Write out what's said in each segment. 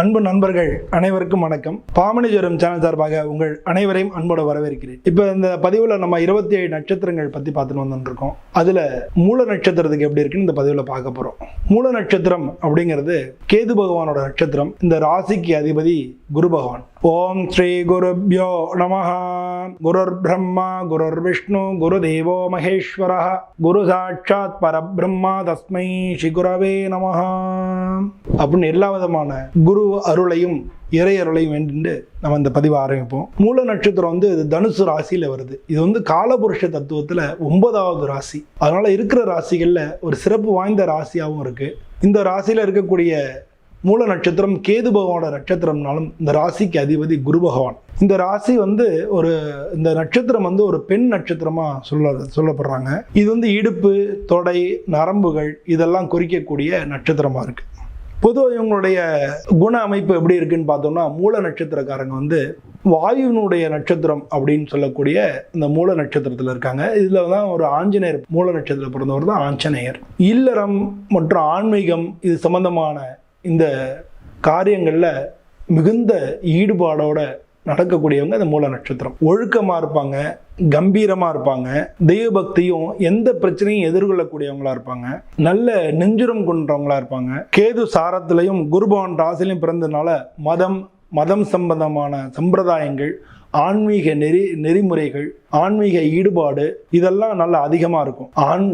அன்பு நண்பர்கள் அனைவருக்கும் வணக்கம். பாமணி ஜோரம் சேனல் சார்பாக உங்கள் அனைவரையும் அன்போடு வரவேற்கிறேன். இப்போ இந்த பதிவில் நம்ம இருபத்தி ஏழு நட்சத்திரங்கள் பற்றி பார்த்துட்டு வந்துருக்கோம். அதில் மூல நட்சத்திரத்துக்கு எப்படி இருக்குன்னு இந்த பதிவில் பார்க்க போகிறோம் மூல நட்சத்திரம் அப்படிங்கிறது கேது பகவானோட நட்சத்திரம். இந்த ராசிக்கு அதிபதி குரு பகவான். ஓம் ஸ்ரீ குருப்யோ நம குருர் பிரம்மா குருர் விஷ்ணு குரு தேவோ மகேஸ்வர குரு சாட்சாத் பரபிரம்மா தஸ்மை ஸ்ரீ குரவே அப்படின்னு எல்லா விதமான குரு அருளையும் இறை அருளையும் வேண்டு நம்ம இந்த பதிவை ஆரம்பிப்போம். மூல நட்சத்திரம் வந்து இது தனுசு ராசியில் வருது. இது வந்து காலபுருஷ தத்துவத்தில் ஒன்பதாவது ராசி. அதனால இருக்கிற ராசிகளில் ஒரு சிறப்பு வாய்ந்த ராசியாகவும் இருக்கு. இந்த ராசியில் இருக்கக்கூடிய மூல நட்சத்திரம் கேது பகவானோட நட்சத்திரம்னாலும் இந்த ராசிக்கு அதிபதி குரு பகவான். இந்த ராசி வந்து ஒரு இந்த நட்சத்திரம் வந்து ஒரு பெண் நட்சத்திரமா சொல்ல சொல்லப்படுறாங்க. இது வந்து இடுப்பு தொடை நரம்புகள் இதெல்லாம் குறிக்கக்கூடிய நட்சத்திரமா இருக்கு. பொதுவாக இவங்களுடைய குண அமைப்பு எப்படி இருக்குன்னு பார்த்தோம்னா மூல நட்சத்திரக்காரங்க வந்து வாயுவினுடைய நட்சத்திரம் அப்படின்னு சொல்லக்கூடிய இந்த மூல நட்சத்திரத்தில் இருக்காங்க. இதில் தான் ஒரு ஆஞ்சநேயர் மூல நட்சத்திரத்தில் பிறந்தவர் தான் ஆஞ்சநேயர். இல்லறம் மற்றும் ஆன்மீகம் இது சம்பந்தமான இந்த காரியங்களில் மிகுந்த ஈடுபாடோட நடக்கக்கூடியவங்க இந்த மூல நட்சத்திரம். ஒழுக்கமாக இருப்பாங்க கம்பீரமாக இருப்பாங்க தெய்வபக்தியும் எந்த பிரச்சனையும் எதிர்கொள்ளக்கூடியவங்களா இருப்பாங்க நல்ல நெஞ்சுரம் கொண்டவங்களா இருப்பாங்க. கேது சாரத்திலையும் குருபவன் ராசிலையும் பிறந்ததுனால மதம் மதம் சம்பந்தமான சம்பிரதாயங்கள் ஆன்மீக நெறி நெறிமுறைகள் ஆன்மீக ஈடுபாடு இதெல்லாம் நல்ல அதிகமாக இருக்கும். ஆண்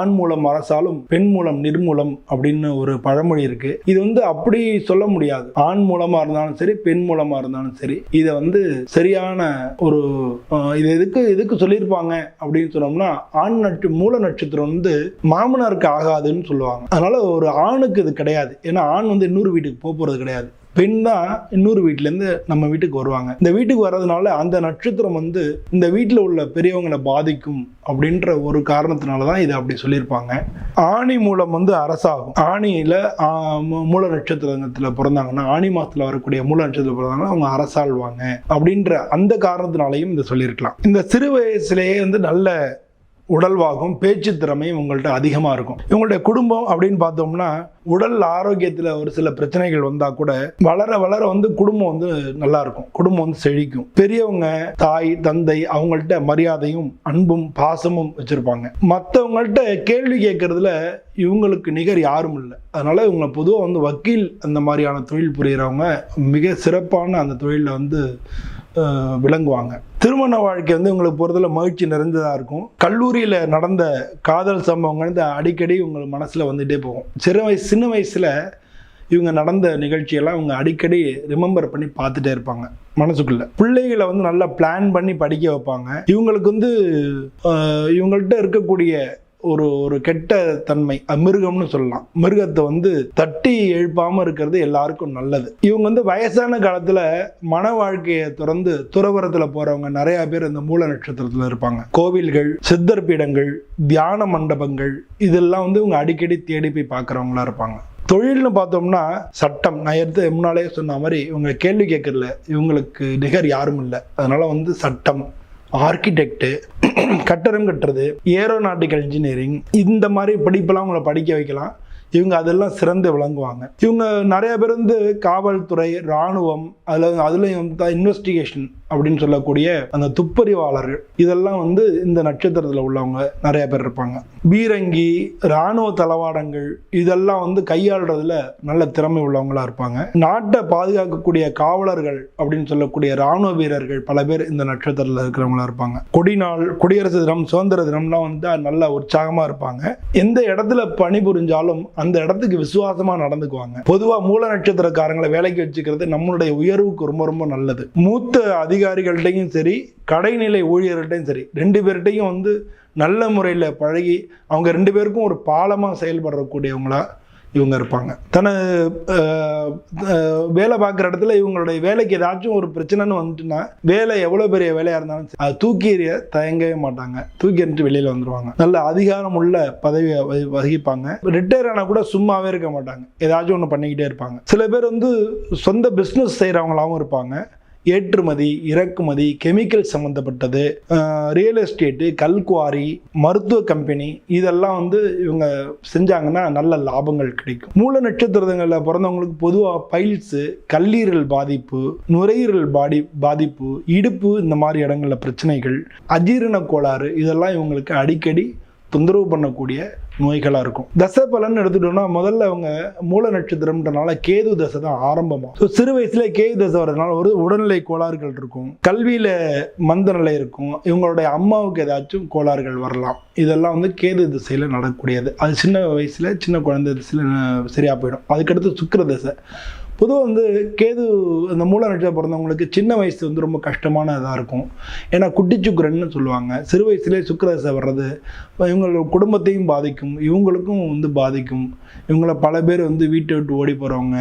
ஆண் மூலம் அரசாலும் பெண் மூலம் நிர்மூலம் அப்படின்னு ஒரு பழமொழி இருக்கு. இது வந்து அப்படி சொல்ல முடியாது. ஆண் மூலமாக இருந்தாலும் சரி பெண் மூலமாக இருந்தாலும் சரி இதை வந்து சரியான ஒரு இது எதுக்கு எதுக்கு சொல்லியிருப்பாங்க அப்படின்னு சொன்னோம்னா ஆண் நட்ச மூல நட்சத்திரம் வந்து மாமனாருக்கு ஆகாதுன்னு சொல்லுவாங்க. அதனால ஒரு ஆணுக்கு இது கிடையாது. ஏன்னா ஆண் வந்து இன்னொரு வீட்டுக்கு போக போகிறது கிடையாது. பெண் தான் இன்னொரு வீட்டிலேருந்து நம்ம வீட்டுக்கு வருவாங்க. இந்த வீட்டுக்கு வர்றதுனால அந்த நட்சத்திரம் வந்து இந்த வீட்டில் உள்ள பெரியவங்களை பாதிக்கும் அப்படின்ற ஒரு காரணத்தினால தான் இதை அப்படி சொல்லியிருப்பாங்க. ஆணி மூலம் வந்து அரசாகும். ஆணியில் மூல நட்சத்திரத்தில் பிறந்தாங்கன்னா ஆணி மாதத்தில் வரக்கூடிய மூல நட்சத்திரத்தில் பிறந்தாங்கன்னா அவங்க அரசாழ்வாங்க அப்படின்ற அந்த காரணத்தினாலையும் இதை சொல்லியிருக்கலாம். இந்த சிறு வயசுலேயே வந்து நல்ல உடல்வாகும் பேச்சு திறமையும் உங்கள்கிட்ட அதிகமாக இருக்கும். இவங்களுடைய குடும்பம் அப்படின்னு பார்த்தோம்னா உடல் ஆரோக்கியத்தில் ஒரு சில பிரச்சனைகள் வந்தால் கூட வளர வளர வந்து குடும்பம் வந்து நல்லா இருக்கும். குடும்பம் வந்து செழிக்கும். பெரியவங்க தாய் தந்தை அவங்கள்ட்ட மரியாதையும் அன்பும் பாசமும் வச்சுருப்பாங்க. மற்றவங்கள்ட்ட கேள்வி கேட்குறதுல இவங்களுக்கு நிகர் யாரும் இல்லை. அதனால் இவங்க பொதுவாக வந்து வக்கீல் அந்த மாதிரியான தொழில் புரிகிறவங்க மிக சிறப்பான அந்த தொழிலில் வந்து விளங்குவாங்க. திருமண வாழ்க்கை வந்து உங்களுக்கு பொறுத்தல மகிழ்ச்சி நிறைந்ததாக இருக்கும். கல்லூரியில் நடந்த காதல் சம்பவங்கள் இந்த அடிக்கடி உங்கள் மனசில் வந்துகிட்டே போகும். சிறு வயசு சின்ன வயசில் இவங்க நடந்த நிகழ்ச்சியெல்லாம் இவங்க அடிக்கடி ரிமெம்பர் பண்ணி பார்த்துட்டே இருப்பாங்க மனசுக்குள்ள. பிள்ளைகளை வந்து நல்லா பிளான் பண்ணி படிக்க வைப்பாங்க. இவங்களுக்கு வந்து இவங்கள்ட்ட இருக்கக்கூடிய ஒரு ஒரு கெட்ட தன்மை மிருகம்னு சொல்லலாம். மிருகத்தை வந்து தட்டி எழுப்பாம இருக்கிறது எல்லாருக்கும் நல்லது. இவங்க வந்து வயசான காலத்துல மன வாழ்க்கையை திறந்து துறவரத்துல போறவங்க நிறைய பேர் இந்த மூல நட்சத்திரத்துல இருப்பாங்க. கோவில்கள் சித்தர் பீடங்கள் தியான மண்டபங்கள் இதெல்லாம் வந்து இவங்க அடிக்கடி தேடி போய் பார்க்குறவங்களா இருப்பாங்க. தொழில்னு பார்த்தோம்னா சட்டம். நான் எடுத்து முன்னாலே சொன்ன மாதிரி இவங்க கேள்வி கேட்கறல இவங்களுக்கு நிகர் யாரும் இல்லை. அதனால வந்து சட்டம். ஆர்கிடெக்டு கட்டடம் கட்டுறது ஏரோநாட்டிக்கல் இன்ஜினியரிங் இந்த மாதிரி படிப்பெல்லாம் அவங்கள படிக்க வைக்கலாம். இவங்க அதெல்லாம் சிறந்து விளங்குவாங்க. இவங்க நிறைய பேர் வந்து காவல்துறை இராணுவம் அதில் அதுலேயும் இன்வெஸ்டிகேஷன் அப்படின்னு சொல்லக்கூடிய அந்த துப்பறிவாளர்கள் இதெல்லாம் வந்து இந்த நட்சத்திரத்தில் உள்ளவங்க நிறைய பேர் இருப்பாங்க. பீரங்கி இராணுவ தளவாடங்கள் இதெல்லாம் வந்து கையாளுறதுல நல்ல திறமை உள்ளவங்களா இருப்பாங்க. நாட்டை பாதுகாக்கக்கூடிய காவலர்கள் அப்படின்னு சொல்லக்கூடிய இராணுவ வீரர்கள் பல பேர் இந்த நட்சத்திரத்தில் இருக்கிறவங்களா இருப்பாங்க. கொடிநாள் குடியரசு தினம் சுதந்திர தினம்லாம் வந்து நல்ல உற்சாகமா இருப்பாங்க. எந்த இடத்துல பணிபுரிஞ்சாலும் அந்த இடத்துக்கு விசுவாசமா நடந்துக்குவாங்க. பொதுவா மூல நட்சத்திரக்காரங்களை வேலைக்கு வச்சுக்கிறது நம்மளுடைய உயர்வுக்கு ரொம்ப ரொம்ப நல்லது. மூத்த அதிக அதிகாரிகள்கிட்டையும் சரி கடைநிலை ஊழியர்கள்ட்டையும் சரி ரெண்டு பேர்கிட்டையும் வந்து நல்ல முறையில் பழகி அவங்க ரெண்டு பேருக்கும் ஒரு பாலமாக செயல்படக்கூடியவங்களா இவங்க இருப்பாங்க. தன வேலை பார்க்குற இடத்துல இவங்களுடைய வேலைக்கு ஏதாச்சும் ஒரு பிரச்சனைன்னு வந்துட்டுன்னா வேலை எவ்வளோ பெரிய வேலையாக இருந்தாலும் அது அதை தூக்கி எறிய தயங்கவே மாட்டாங்க. தூக்கி எறிஞ்சு வெளியில் வந்துடுவாங்க நல்ல அதிகாரம் உள்ள பதவியை வகி- வகிப்பாங்க. ரிட்டையர் ஆனால் கூட சும்மாவே இருக்க மாட்டாங்க. ஏதாச்சும் ஒன்று பண்ணிக்கிட்டே இருப்பாங்க. சில பேர் வந்து சொந்த பிஸ்னஸ் செய்கிறவங்களாவும் இருப்பாங்க. ஏற்றுமதி இறக்குமதி கெமிக்கல் சம்மந்தப்பட்டது ரியல் எஸ்டேட்டு கல்குவாரி மருத்துவ கம்பெனி இதெல்லாம் வந்து இவங்க செஞ்சாங்கன்னா நல்ல லாபங்கள் கிடைக்கும். மூல நட்சத்திரங்களில் பிறந்தவங்களுக்கு பொதுவாக பைல்ஸு கல்லீரல் பாதிப்பு நுரையீரல் பாடி பாதிப்பு இடுப்பு இந்த மாதிரி இடங்களில் பிரச்சனைகள் அஜீரண கோளாறு இதெல்லாம் இவங்களுக்கு அடிக்கடி தொந்தரவு பண்ணக்கூடிய நோய்களாக இருக்கும். தசை பலன் எடுத்துட்டோம்னா முதல்ல அவங்க மூல நட்சத்திரம்ன்றனால கேது தசை தான் ஆரம்பமாக ஸோ சிறு வயசுல கேது தசை வர்றதுனால ஒரு உடல்நிலை கோளாறுகள் இருக்கும். கல்வியில் மந்த நிலை இருக்கும். இவங்களுடைய அம்மாவுக்கு ஏதாச்சும் கோளாறுகள் வரலாம். இதெல்லாம் வந்து கேது திசையில் நடக்கக்கூடியது. அது சின்ன வயசில் சின்ன குழந்தை திசையில் சரியாக போயிடும். அதுக்கடுத்து சுக்கிர தசை. பொதுவாக வந்து கேது அந்த மூல நட்சத்திரம் பிறந்தவங்களுக்கு சின்ன வயசு வந்து ரொம்ப கஷ்டமான இதாக இருக்கும். ஏன்னா குட்டி சுக்கரன்னு சொல்லுவாங்க. சிறு வயசுலேயே சுக்கரதசை வர்றது இவங்களோட குடும்பத்தையும் பாதிக்கும் இவங்களுக்கும் வந்து பாதிக்கும். இவங்கள பல பேர் வந்து வீட்டை விட்டு ஓடி போகிறவங்க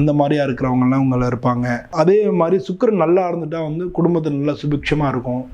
அந்த மாதிரியா இருக்கிறவங்கலாம் இவங்கள இருப்பாங்க. அதே மாதிரி சுக்கிரன் நல்லா இருந்துட்டால் வந்து குடும்பத்தில் நல்லா சுபிக்ஷமாக இருக்கும்.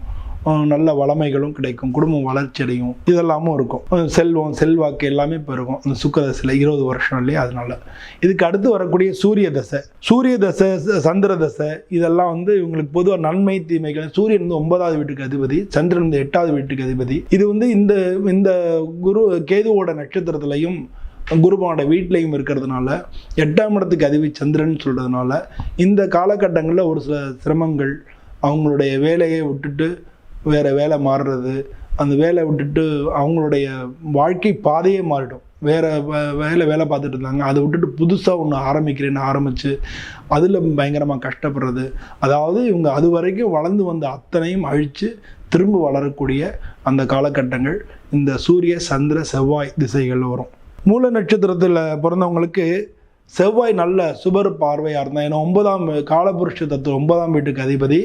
நல்ல வளமைகளும் கிடைக்கும் குடும்பம் வளர்ச்சி அடையும் இதெல்லாமும் இருக்கும். செல்வம் செல்வாக்கு எல்லாமே பெருகும். அந்த சுக்கரதசையில் இருபது வருஷம் இல்லையா அதனால. இதுக்கு அடுத்து வரக்கூடிய சூரிய தசை. சூரிய தசை சந்திர தசை இதெல்லாம் வந்து இவங்களுக்கு பொதுவாக நன்மை தீமைகள். சூரியன் வந்து ஒன்பதாவது வீட்டுக்கு அதிபதி சந்திரன் வந்து எட்டாவது வீட்டுக்கு அதிபதி. இது வந்து இந்த இந்த குரு கேதுவோட நட்சத்திரத்திலையும் குருபனோட வீட்லையும் இருக்கிறதுனால எட்டாம் இடத்துக்கு அதிபதி சந்திரன் சொல்கிறதுனால இந்த காலகட்டங்களில் ஒரு சில சிரமங்கள் அவங்களுடைய வேலையை விட்டுட்டு வேறு வேலை மாறுறது அந்த வேலை விட்டுட்டு அவங்களுடைய வாழ்க்கை பாதையே மாறிடும். வேறு வேலை வேலை பார்த்துட்டு இருந்தாங்க. அதை விட்டுட்டு புதுசாக ஒன்று ஆரம்பிக்கிறேன்னு ஆரம்பித்து அதில் பயங்கரமாக கஷ்டப்படுறது. அதாவது இவங்க அது வரைக்கும் வளர்ந்து வந்த அத்தனையும் அழித்து திரும்ப வளரக்கூடிய அந்த காலகட்டங்கள் இந்த சூரிய சந்திர செவ்வாய் திசைகள் வரும். மூல நட்சத்திரத்தில் பிறந்தவங்களுக்கு செவ்வாய் நல்ல சுபர் பார்வையாக இருந்தால் ஏன்னா ஒன்பதாம் காலபுருஷ தத்துவம் ஒன்பதாம் வீட்டுக்கு அதிபதி.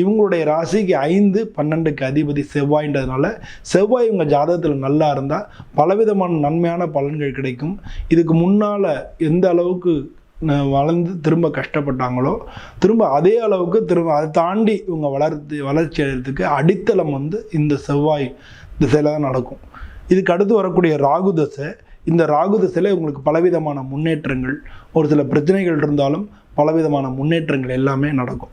இவங்களுடைய ராசிக்கு ஐந்து பன்னெண்டுக்கு அதிபதி செவ்வாய்ன்றதுனால செவ்வாய் இவங்க ஜாதகத்தில் நல்லா இருந்தால் பலவிதமான நன்மையான பலன்கள் கிடைக்கும். இதுக்கு முன்னால் எந்த அளவுக்கு வளர்ந்து திரும்ப கஷ்டப்பட்டாங்களோ திரும்ப அதே அளவுக்கு திரும்ப அதை தாண்டி இவங்க வளர்த்து வளர்ச்சி அடைகிறதுக்கு அடித்தளம் வந்து இந்த செவ்வாய் திசையில் தான் நடக்கும். இதுக்கு அடுத்து வரக்கூடிய ராகு தசை இந்த ராகு திசையில் உங்களுக்கு பலவிதமான முன்னேற்றங்கள் ஒரு சில பிரச்சனைகள் இருந்தாலும் பலவிதமான முன்னேற்றங்கள் எல்லாமே நடக்கும்.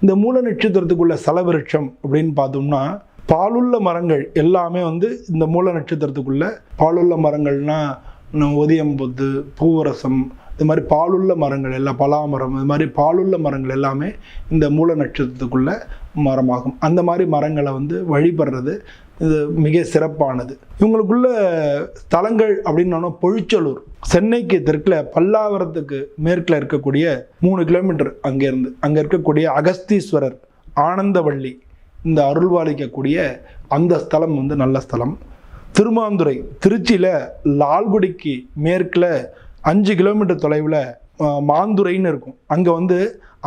இந்த மூல நட்சத்திரத்துக்குள்ள செலவிருட்சம் அப்படின்னு பார்த்தோம்னா பாலுள்ள மரங்கள் எல்லாமே வந்து இந்த மூல நட்சத்திரத்துக்குள்ள பாலுள்ள மரங்கள்னா இன்னும் ஒதியம்பொத்து பூவரசம் இது மாதிரி பாலுள்ள மரங்கள் எல்லாம் பலாமரம் இது மாதிரி பாலுள்ள மரங்கள் எல்லாமே இந்த மூல நட்சத்திரத்துக்குள்ள மரமாகும். அந்த மாதிரி மரங்களை வந்து வழிபடுறது இது மிக சிறப்பானது. இவங்களுக்குள்ள ஸ்தலங்கள் அப்படின்னா பொழிச்சலூர். சென்னைக்கு தெற்கில் பல்லாவரத்துக்கு மேற்கில் இருக்கக்கூடிய மூணு கிலோமீட்டர் அங்கேருந்து அங்கே இருக்கக்கூடிய அகஸ்தீஸ்வரர் ஆனந்தவள்ளி இந்த அருள்வாளிக்கக்கூடிய அந்த ஸ்தலம் வந்து நல்ல ஸ்தலம். திருமாந்துறை திருச்சியில் லால்குடிக்கு மேற்கில் அஞ்சு கிலோமீட்டர் தொலைவில் மாந்துரைன்னு இருக்கும். அங்கே வந்து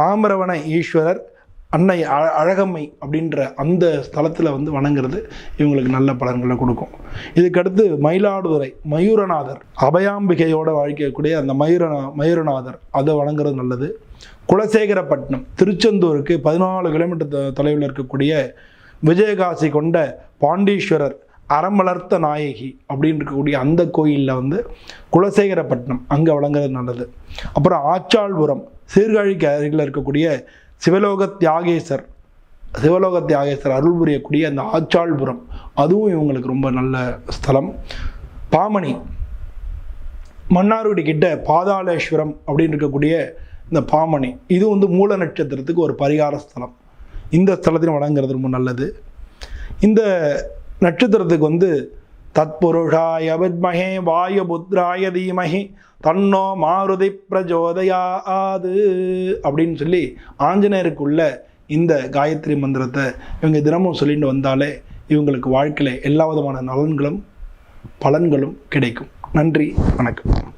ஆமரவன ஈஸ்வரர் அன்னை அழகம்மை அப்படின்ற அந்த ஸ்தலத்தில் வந்து வணங்குறது இவங்களுக்கு நல்ல பலன்களை கொடுக்கும். இதுக்கடுத்து மயிலாடுதுறை மயூரநாதர். அபயாம்பிகையோட வாழ்க்கக்கூடிய அந்த மயூரநா மயூரநாதர் அதை வணங்குறது நல்லது. குலசேகரப்பட்டினம் திருச்செந்தூருக்கு பதினாலு கிலோமீட்டர் தொலைவில் இருக்கக்கூடிய விஜயகாசி கொண்ட பாண்டீஸ்வரர் அறமலர்த்த நாயகி அப்படின்னு இருக்கக்கூடிய அந்த கோயிலில் வந்து குலசேகரப்பட்டினம் அங்கே வழங்குறது நல்லது. அப்புறம் ஆச்சாள்புரம் சீர்காழிக்கு அருகில் இருக்கக்கூடிய சிவலோக தியாகேசர் சிவலோக தியாகேசர் அருள் புரியக்கூடிய அந்த ஆச்சாள்புரம் அதுவும் இவங்களுக்கு ரொம்ப நல்ல ஸ்தலம். பாமணி மன்னார்குடி கிட்ட பாதாளேஸ்வரம் அப்படின்னு இருக்கக்கூடிய இந்த பாமணி இது வந்து மூல நட்சத்திரத்துக்கு ஒரு பரிகார ஸ்தலம். இந்த ஸ்தலத்திலும் வழங்குறது ரொம்ப நல்லது. இந்த நட்சத்திரத்துக்கு வந்து தத்புருஷாய வாயு வாயுபுத்ராய தீமஹி தன்னோ மாருதி பிரஜோதயாது அப்படின்னு சொல்லி ஆஞ்சநேயருக்குள்ள இந்த காயத்ரி மந்திரத்தை இவங்க தினமும் சொல்லிட்டு வந்தாலே இவங்களுக்கு வாழ்க்கையில் எல்லா விதமான நலன்களும் பலன்களும் கிடைக்கும். நன்றி வணக்கம்.